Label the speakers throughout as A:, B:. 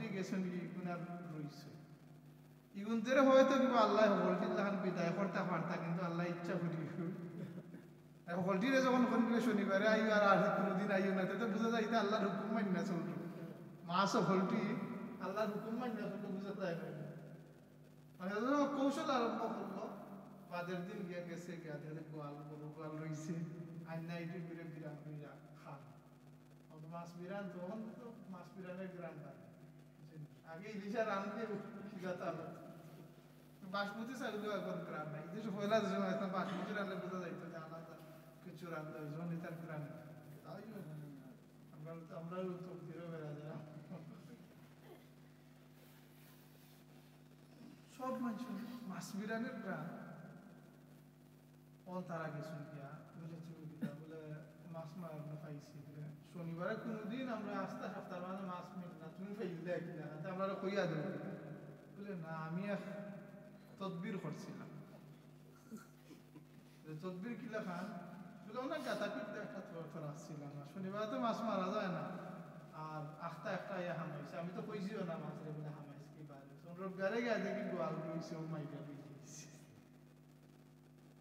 A: হলটি গেছেন ইগুন তেরে হয়তো আল্লাহ হলটি লাহান বিদায় করতে পারতা কিন্তু আল্লাহ ইচ্ছা করি হলটিরে যখন ফোন করে শনিবারে আর আর আইও না যায় আল্লাহর হুকুম মান্য না মাছ হলটি আল্লাহর হুকুম মান্য না বুঝা যায় মানে কৌশল আরম্ভ করল বাদের দিন গিয়া গেছে, গিয়া দেখে গোয়াল গরু গোয়াল আইনা ইটি করে বিরান হইয়া খান মাছ বিরান তখন তো মাছ বিরানের গ্রান আগে ইলিশা রান দিয়ে খিলাতে বাসমতি চাইলে এখন গ্রান নাই। যে পয়লা সময় একটা বাসমতি রান্না বোঝা যাইতো যে আলাদা কিছু রান্না যখন তার গ্রান তাই আমরা তো আমরাও তো ফিরে বেড়া যায় সব মানুষ মাছ বিরানের গ্রাম অন তারা গেছেন গিয়া বুঝে তুমি গিয়া বলে মাছ মারানো বলে। শনিবারে কোনোদিন আমরা আস্তে সপ্তাহ মানে মাছ কিনা তা আমরা কইয়া দেব বলে, না, আমি তদবির করছিলাম যে, তদবির কিলা খান বলে, অনেক গাতা পিঠতে একটা তোর আসছিলাম না। শনিবার তো মাছ মারা যায় না। আর আখটা একটা ইয়া হামাইছে আমি তো কইছিও না মাছের বলে, হামাইছে কি পারে রবিবারে গিয়ে দেখি গোয়াল রইছে, ও মাইকা রইছে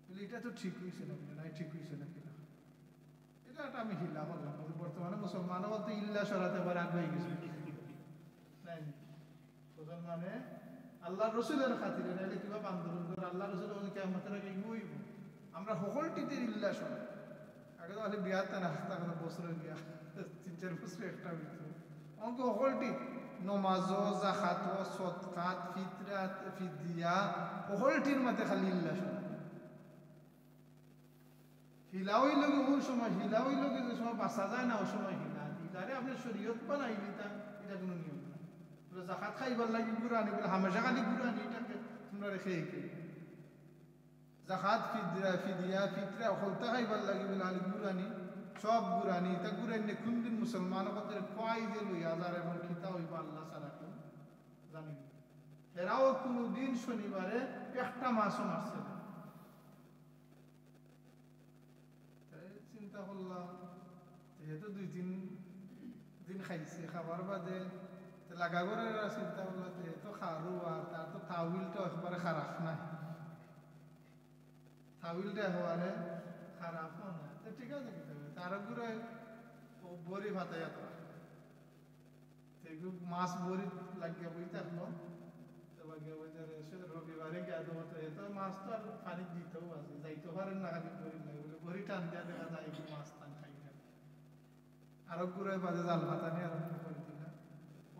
A: বলে, এটা তো ঠিক হয়েছে না বলে, নাই ঠিক হয়েছে না কিনা? এটা একটা আমি হিল্লা করলাম। বর্তমানে মুসলমানও বলতে ইল্লা সরাতে পারে আগ গেছে নাই প্রধান মানে আল্লাহ রসুলের খাতিরে নাইলে কিবা আন্দোলন করে? আল্লাহ রসুল আগে ইগুইব আমরা সকলটিতে ইল্লা আগে বিয়াতে না বিয়া তিন চার বছর একটা হইতো। অঙ্ক সকলটি নমাজ জাকাত সৎকাত, ফিতরাত, ফিদিয়া সকলটির মধ্যে খালি ইল্লা সরাই হিলা হইল ওই সময়? হিলা হইল যে সময় বাঁচা যায় না, ওই সময় হিলা হিলারে আপনি শরীয়ত বানাইলি তা, এটা কোনো নিয়ম না। বলে জাকাত খাইবার লাগি গুড়ানি বলে হামেশা খালি গুড়ানি এটাকে তোমরা রেখে জাকাত ফিদরা ফিদিয়া ফিতরা হলতে খাইবার লাগি বলে খালি গুড়ানি সব গুড়ানি তা গুড়ানি কোন দিন মুসলমান কত কয় যে লই হাজার এবং খিতা হইবা আল্লাহ সারা কেউ জানি এরাও কোনো দিন শনিবারে একটা মাসও মারছে না চিন্তা করলাম যেহেতু দুই তিন দিন খাইছে খাবার বাদে লাগা করে চিন্তা তার ঘুরে মাছ বই থাকল রবিবারে গিয়া দেবো। তো আর পানি দিতেও আছে যাইতে পারেন না খালি লাগে বলে বড়ি টান দেখা যায় মাছ টান খাই আরও ঘুরে বাজে জাল করে দিলাম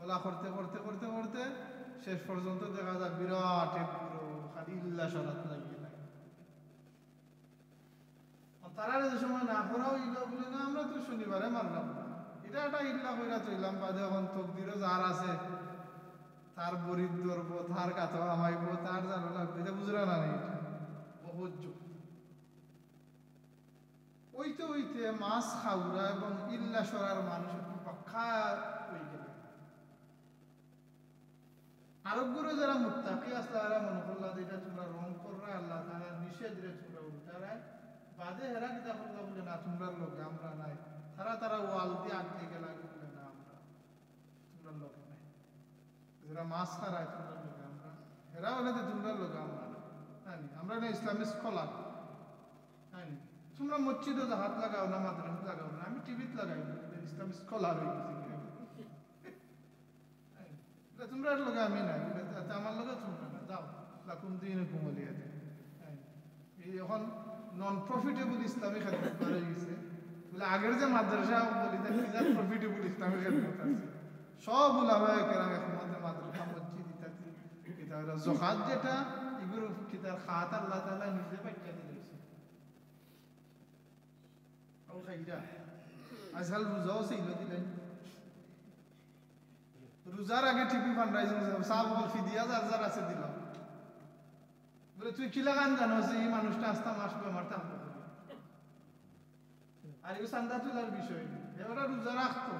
A: ওলা করতে করতে করতে করতে শেষ পর্যন্ত দেখা যায় বিরাট ইল্লা সরাত লাগিয়ে লাগে তারা যে সময় না করাও ইল্লা না, আমরা তো শনিবারে এটা একটা ইল্লা কইরা চইলাম, বাদে এখন তকদিরও যার আছে, তার বরিদ ধরবো, তার কাতো আমাইব তার জানো লাগবে এটা না নেই বহুত ওইতে ওইতে মাছ খাউরা এবং ইল্লা সরার মানুষ পাক্কা হয়ে গেল আরবগুলো যারা মুত্তাকি আসলে তারা মনে করলা যে এটা তোমরা রং কররা আল্লাহ তারা নিষেধ রে তোমরা উল্টারায়। বাদে হেরা কিতা করলা বলে না, তোমরা লোক, আমরা নাই। তারা তারা ওয়াল দিয়ে আটকে গেলা না, আমরা, তোমরা লোক নাই। যারা মাছ খারায়, তোমরা লোক, আমরা। হেরা যে, তোমরা আমরা আমরা না হ্যাঁ তোমরা মসজিদে হাত লাগাও না মাদ্রাসা লাগাও না, আমি টিভিতে লাগাই ইসলাম স্কলার হয়ে গেছি তোমরা লোকে আমি না আমার লোকে তোমরা না যাও, লাকুম দিন ঘুমলিয়ে এই এখন নন প্রফিটেবল ইসলামী খেদমত হয়ে গেছে বলে আগের যে মাদ্রাসা বলি তার প্রফিটেবল ইসলামী খেদমত আছে। সব উলামায়ে কেরাম একমতে মাদ্রাসা, মসজিদ ইত্যাদি কিতাব জকাত যেটা, এগুলো কিতাব খাত আল্লাহ তাআলা নিজে পাইয়া দিয়েছে। আৰু খাইটা আজকাল রোজাও ছিল দিলেন রোজার আগে টিপি ফান্ডাইজিং চাহ বল ফিদিয়া যার যার আছে দিলাম বলে, তুই কিলা গান জানো যে এই মানুষটা আসতাম আসবে আমার থাকব আর এগুলো চান্দা তোলার বিষয় এবারে রোজা রাখতো।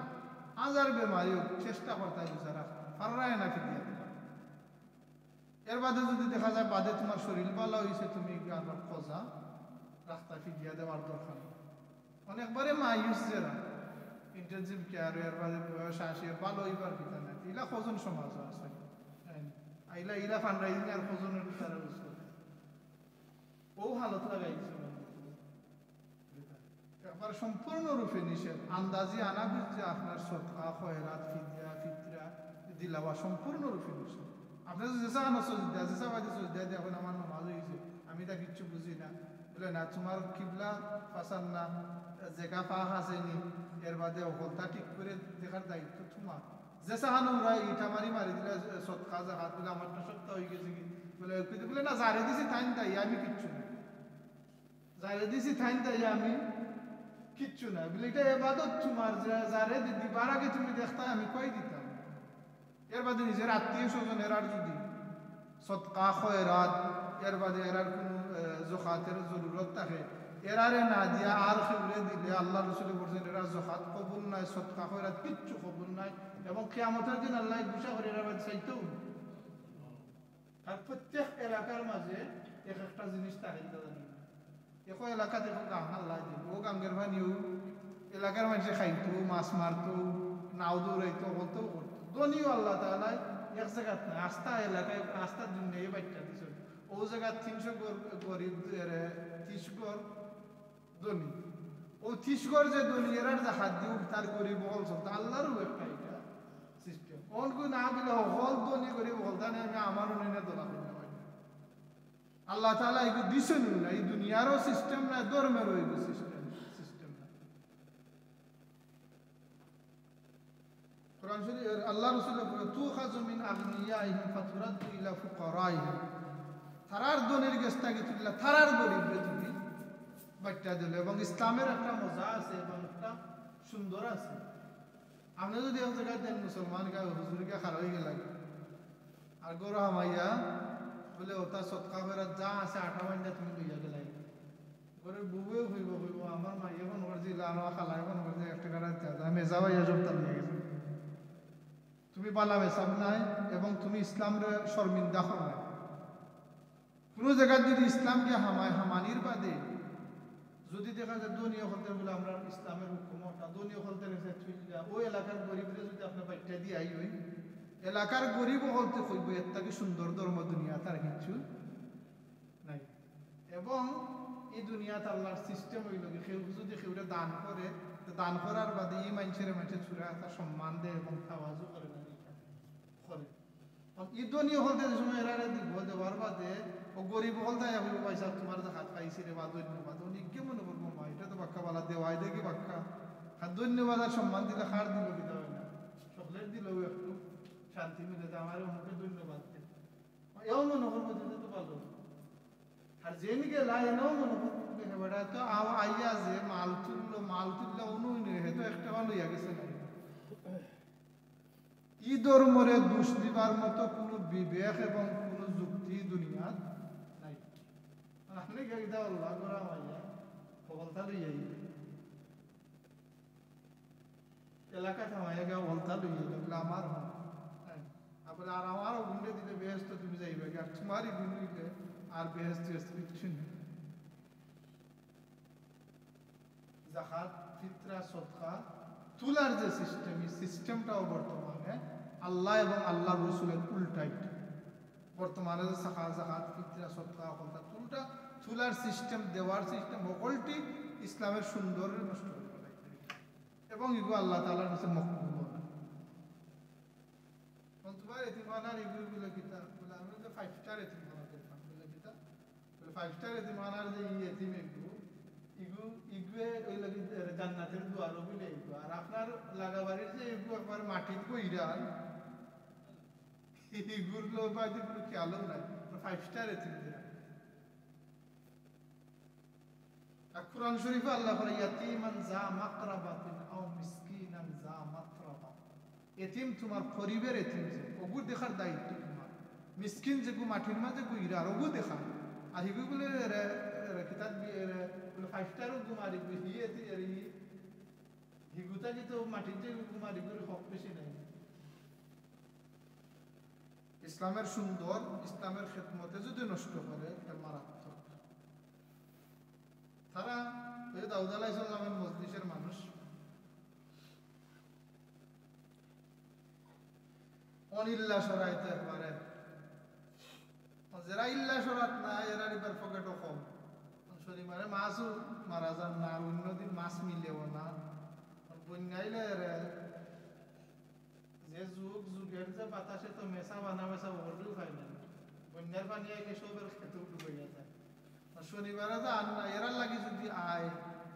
A: হাজার বেমারি চেষ্টা করতে রোজা রাখতো। পারায় না ফিদিয়া এর বাদে যদি দেখা যায়, বাদে তোমার শরীর ভালো হয়েছে তুমি আবার খোঁজা রাস্তা ফিদিয়া দেওয়ার দরকার অনেকবারে মায়ুস যারা। ইন্টেনসিভ কেয়ার আসে ভালো হইবার কিতা না ইলা খজন সমাজ আছে। আইলা, ইলা ফান্ডরাইজিং আর ও হালত লাগাইছে নিষেধ। আন্দাজি আনা যে আপনার সৎকা, খয়রাত, ফিদিয়া, ফিতরা দিলাওয়া সম্পূর্ণরূপে নিষেধ। আপনার যেসা আনো সজিদা সজিদা এখন আমার নামাজ হয়েছে আমি তা কিচ্ছু বুঝি না। বলে না তোমার কিবলা ফাসান না জেগা পাক আসেনি এর বাদে অকলতা ঠিক করে দেখার দায়িত্ব তোমার যেসা হানো ওরা ইটা মারি মারি দিলে সৎকা জাহাত বলে আমারটা সত্য হয়ে গেছে কি? বলে কিন্তু বলে, না, জারে দিছি তাই তাই, আমি কিচ্ছু না জারে দিছি তাই তাই, আমি কিচ্ছু না বলে, এটা এবাদত তোমার যারে দিবার আগে তুমি দেখতা, আমি কই দিতাম? এর বাদে নিজের আত্মীয় স্বজন এরার যদি সৎকা, খয়রাত, এর বাদে এরার কোনো জখাতের জরুরত থাকে। এরারে না দিয়া আর খেউরে দিলে আল্লাহ রসুলে বলছেন, এরা জখাত কবুল নাই সৎকা খয়রাত কিচ্ছু কবুল নাই এবং কেয়ামতের দিন আল্লাহ গুছা করে এরা চাইতেও আর প্রত্যেক এলাকার মাঝে এক একটা জিনিস থাকে এলাকা দেখো গান আল্লাহ দিল। ও গাঙ্গের ভানিও এলাকার মানুষে খাইতো, মাছ মারতো, নাও দৌড়াইতো বলতো করতো। দনিও আল্লাহ তালাই এক জায়গাত আস্থা এলাকায় আস্থার জন্য এই দিছ। ও জায়গা তিনশো গরিব ত্রিশ ধনী। ও ত্রিশ যে যে হাত দিও তার গরিব হল সব। আল্লাহরও একটা এটা সিস্টেম অনকু না দিলে হল ধনী গরিব হল তা আমি আমারও নেনে দোলা আল্লাহ তালা এগুলো দিছেন না, এই দুনিয়ারও সিস্টেম না, ধর্মেরও এগুলো সিস্টেম আল্লাহ রসুল তু খাজমিন আগনিয়াইহিম ফাতুরাদ্দু ইলা থারার দনের গেস্তাকে তুললা, থারার গরিবরে তুমি। বাচ্চা দিল, এবং ইসলামের একটা মজা আছে, এবং একটা সুন্দর আছে। আপনি যদি এক জায়গায় দেন, মুসলমান গা হুজুরকে খারাপ হয়ে গেল আর গরু হামাইয়া বলে ওটা সৎকা করে যা আছে আঠা বান্ধা তুমি লইয়া গেলাই। ঘরের বুবুও হইব হইব আমার মাইয়া ফোন করছিল আমার খালাই ফোন করছে একটা কাটা চাঁদা মেজা ভাইয়া জোরটা নিয়ে গেছে। তুমি মেসাব নাই, এবং তুমি ইসলামের শর্মিন্দা নাই। কোনো জায়গায় যদি ইসলামকে হামায়, হামানির বাদে, যদি দেখা যায় দনীয় হলতে বলে আমরা ইসলামের হুকুমটা দনীয় হলতে ওই এলাকার গরিবরে যদি আপনার বাচ্চা দিয়ে আই হই, এলাকার গরিব হলতে কইব, এর থেকে সুন্দর ধর্ম দুনিয়া তার কিছু নাই। এবং এই দুনিয়াতে আল্লাহর সিস্টেম হইল কেউ যদি কেউরে দান করে দান করার বাদে এই মানুষের মানুষের ছুড়ে তার সম্মান দেয় এবং খাওয়াজও করে করে। ইদনীয় হলতে যে সময় এরা দিব দেওয়ার বাদে ও গরিব হল তাই আমি পয়সা তোমার হাত পাইছি রে বা ধন্যবাদ উনি কে মনে করব মা এটা তো বাক্কা বালা দেওয়াই দেখি বাক্কা? আর ধন্যবাদ আর সম্মান দিলে খার দিল কিনা হয় না চকলেট দিলেও একটু শান্তি মিলে যে আমার অমুকে ধন্যবাদ এও মনে করব দিতে তো ভালো আর যেন গেলা এনেও মনে করব বেটা তো আইয়া যে মাল তুললো, মাল তুললে অনু হে তো একটা ভালো ইয়া গেছে না। ই ধর্মরে দোষ দিবার মতো কোনো বিবেক এবং কোনো যুক্তি দুনিয়াত নাই। আপনি গেগদা আল্লাহ করা মাইয়া বলতা লইয়াই এলাকা থামাইয়া গা বলতা লইয়াই বলে আমার হন তারপরে আর আমারও গুন্ডে দিলে বেহেস্ত তুমি যাইবে আর তোমারই দিলে আর বেহেস্ত কিছু নেই। তুলার যে সিস্টেম এই সিস্টেমটাও বর্তমানে আল্লাহ এবং আল্লাহ রসুলের উল্টাই বর্তমানে যে সাখা জাকাত ফিতরা, সৎকা অকলতা তুলটা তুলার সিস্টেম দেওয়ার সিস্টেম সকলটি ইসলামের সুন্দর নষ্ট এবং এগুলো আল্লাহ তালার কাছে মকবুল না তোমার এতিমানার এগুলো কিতা বলে আমরা যে ফাইভ স্টার এতিমানা দেখলাম, বলে কিতা বলে ফাইভ স্টার এতিমানার যে ই এতিম এগুলো ইগু, ইগুয়ে ওই লাগি জান্নাতের দুয়ার বলে যে যা মাকরাবাতিন আও মিসকিনান যা মাতরাবা এতিম তোমার পরিবের এতিম যে, ওগু দেখার দায়িত্ব তোমার। মিসকিন যেগু মাটির মাঝে গুইরা আর ওগু দেখা আর বলে নাই। ইসলামের সুন্দর ইসলামের খেদমতে যদি নষ্ট করে মারাত্মক তারা ওই দাউদ মসজিদের মানুষ। অনিল্লা সরাইতে একবারে। যারা ইল্লা সরাত না এরা এবার কম। শনিবারে মাছও মারা যান না, আর অন্যদিন মাছ মিলেও না। বন্যাইলে যে যুগ, যুগের যে বাতাসে তো মেসা বানা মেসা ওরও খাই না। বন্যার পানি আগে সবের খেতেও ডুবে যায়। আর শনিবারে তো আর না, এরার লাগে যদি আয়,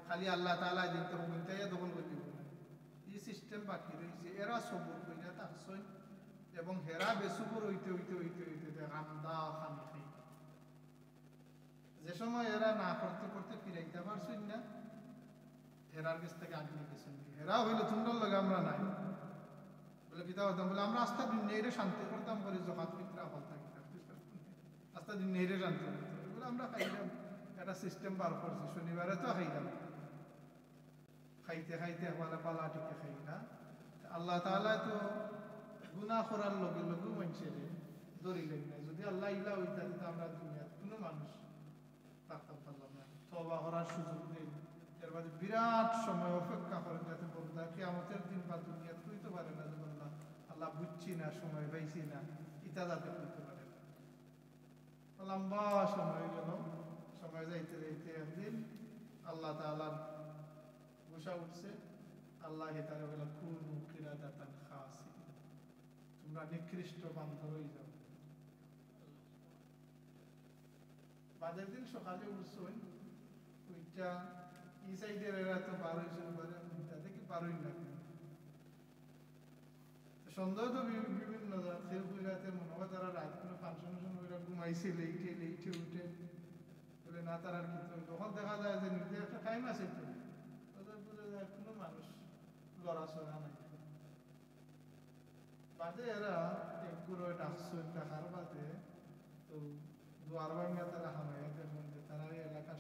A: খালি আল্লাহ তালা দিতে হবে তাই দখল করে দিব না। এই সিস্টেম বাকি রয়েছে এরা সবর কইরা থাকছই এবং হেরা বেসুপুর হইতে হইতে হইতে হইতে খান খাই যে সময় এরা না করতে করতে ফিরাইতে পারছই না, হেরার কাছ থেকে আগে গেছেন হেরা হইলে তোমরা লগে আমরা নাই। বলে কিতা হতাম বলে আমরা আস্থা দিন নেইরে শান্তি করতাম, বলে জকাত ফিতরা হতা আস্থা দিন নেইরে শান্তি করতাম। বলে আমরা খাইলাম, একটা সিস্টেম বার করছি, শনিবারে তো খাইলাম। খাইতে খাইতে হওয়ালে পালা টিকে খাই না আল্লাহ তাআলা তো গুনাহ করার লগে লগে মানুষের ধরিলেন না। যদি আল্লাহ ইলা হইতা আমরা দুনিয়াত কোনো মানুষ তবা করার সুযোগ নেই। এর মাঝে বিরাট সময় অপেক্ষা করেন যাতে বন্ধা কেয়ামতের দিন বা দুনিয়াত কইতে পারে না যে বন্ধা আল্লাহ বুঝছি না, সময় পাইছি না ইটা যাতে কইতে পারে না। লম্বা সময় গেল। সময় যাইতে যাইতে একদিন আল্লাহ তাআলার ঘোষা উঠছে, আল্লাহ তাআলা বলে, কুনু কিরাদাতান খাসি তোমরা নিকৃষ্ট বান্ধব হয়ে যাও। বাদের দিন সকালে উঠছই ওইটা এই সাইডের এরা তো বার হয়েছে পারে ওইটা থেকে বার হই না সন্দেহ তো বিভিন্ন কইরাতে মনে হয় তারা রাত কোনো ফাংশন ওইরা ঘুমাইছে লেইটে লেইটে উঠে। বলে, না, তারা আর কি তখন দেখা যায় যে নিজে একটা টাইম আছে তো। ওদের বোঝা যায় কোনো মানুষ লড়াচড়া নাই। বাদে এরা একগুলো ডাকছো ডাকার বাদে তো দুয়ার ভাঙিয়া তারা হামাইয়া দেখুন যে তারা এই এলাকার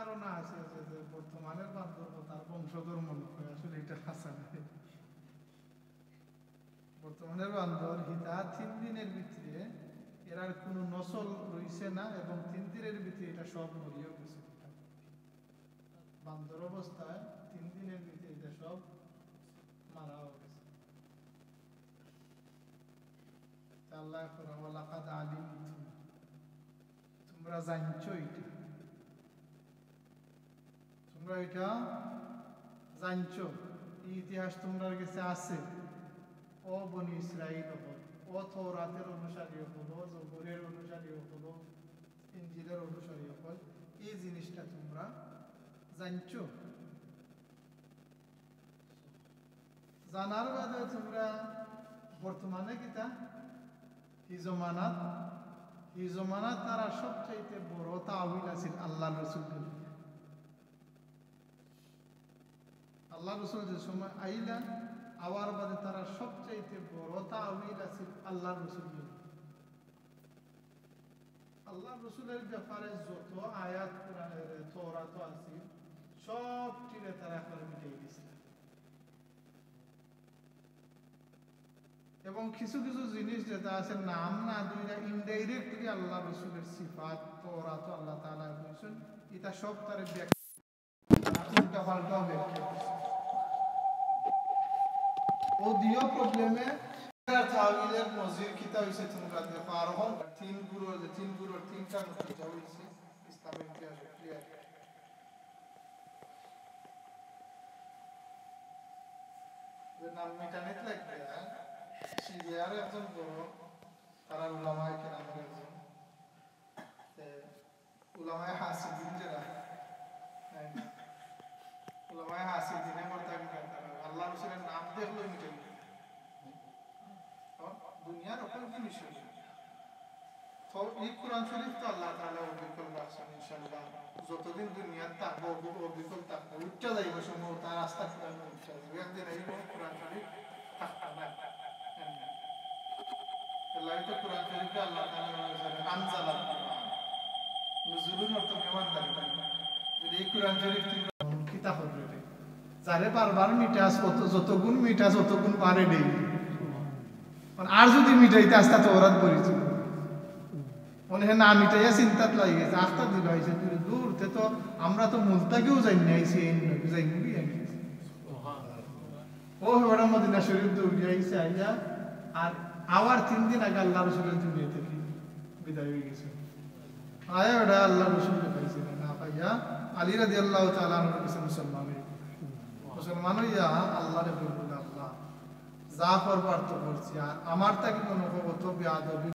A: ধারণা আছে যে যে বর্তমানের তার বংশধর মনে হয়, আসলে এটা হাসা নাই বর্তমানের বান্দর হিতা তিন দিনের ভিতরে এরার কোনো নসল রইছে না এবং তিন দিনের ভিতরে এটা সব মরিয়েও গেছে। বান্দর অবস্থায় তিন দিনের ভিতরে এটা সব মারাও গেছে। আল্লাহ তোমরা জানছো এটা। তোমরা এটা জানছো। এই ইতিহাস তোমরা কাছে আছে। ও বনি ইসরাইল হল, ও থৌরাতের অনুসারী হল জবরের অনুসারী হল, ইঞ্জিলের অনুসারী হল। এই জিনিসটা তোমরা জানছো। জানার বাদে তোমরা বর্তমানে কিতা? হি জমানাত হি জমানাত তারা সবচাইতে বড় তাওহিল আছিল, আল্লাহ রসুল আল্লাহ রসুল যে সময় আইলা, আওয়ার বাদে তারা সবচাইতে বড় তাওহিল আছিল আল্লাহ রসুল আল্লাহ রসুলের ব্যাপারে যত আয়াত তৌরাত আছে সব টিরে তারা একবার মিটাই দিছিল এবং কিছু কিছু জিনিস যেটা আছে, নাম না দুইটা ইনডাইরেক্টলি আল্লাহ রসুলের সিফাত তৌরাত আল্লাহ তাআলা বলছেন, এটা সব তার ব্যাখ্যা উল্টা পাল্টা ব্যাখ্যা। করছে। ও দিও প্রবলেমে তাওইলের নজির কিতা হইছে তোমরা দেখো আর হল তিন গুরু যে তিন গুরুর তিনটা নতিজা হইছে ইসলামের ইতিহাসে ক্লিয়ার যে নাম মিটানিত লাগবে সিরিয়ার একজন বড় তারা উলামায়ে কেরামের একজন তে উলামায়ে হাসিদিন যারা হ্যাঁ, উলামায়ে হাসিদিনে মর্তা আল্লাহ রসুলের নাম দেখল মিটেন দুনিয়ার ওপর কি মিশন এই কোরআন শরীফ কিতাব হবে যারে বারবার মিটাস অত যত গুণ মিটাস অত গুণ পারে নেই। আর যদি মিটাইতে আসতে তো ওরাত করেছিল মনে না মিটাইয়া চিন্তাত লাগি গেছে, আস্তা দিল হয়েছে দূর তে তো আমরা তো মুলতাকেও যাই আইছি এই যাই ও হেবড়া মদিনা শরীফ দৌড়ি আইছে, আইয়া আর আবার তিন দিন আগে আল্লাহ রসুলের দুনিয়া থেকে বিদায় হয়ে গেছে। আয়া ওটা আল্লাহ রসুলকে না পাইয়া আলী রাদি আল্লাহ গেছে। মুসলমান হইয়া আল্লাহ যা করবার তো করছি। আর আমার তাকে কোনো করব তো বেয়াদবি